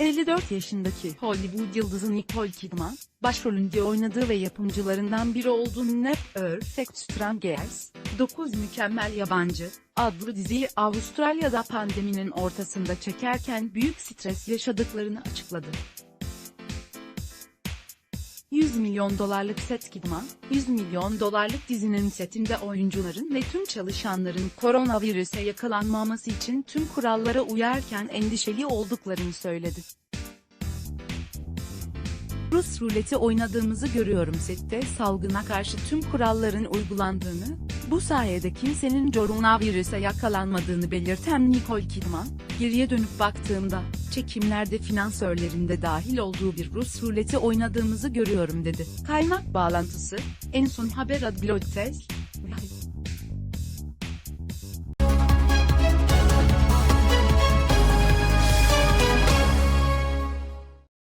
54 yaşındaki Hollywood yıldızı Nicole Kidman, başrolünde oynadığı ve yapımcılarından biri olduğu Ne Perfect Strangers, 9 Mükemmel Yabancı, adlı diziyi Avustralya'da pandeminin ortasında çekerken büyük stres yaşadıklarını açıkladı. 100 milyon dolarlık set Kidman, 100 milyon dolarlık dizinin setinde oyuncuların ve tüm çalışanların koronavirüse yakalanmaması için tüm kurallara uyarken endişeli olduklarını söyledi. Rus ruleti oynadığımızı görüyorum sette salgına karşı tüm kuralların uygulandığını, bu sayede kimsenin koronavirüse yakalanmadığını belirten Nicole Kidman, geriye dönüp baktığımda, çekimlerde finansörlerin de dahil olduğu bir Rus ruleti oynadığımızı görüyorum dedi. Kaynak bağlantısı, en son haber Adglotes,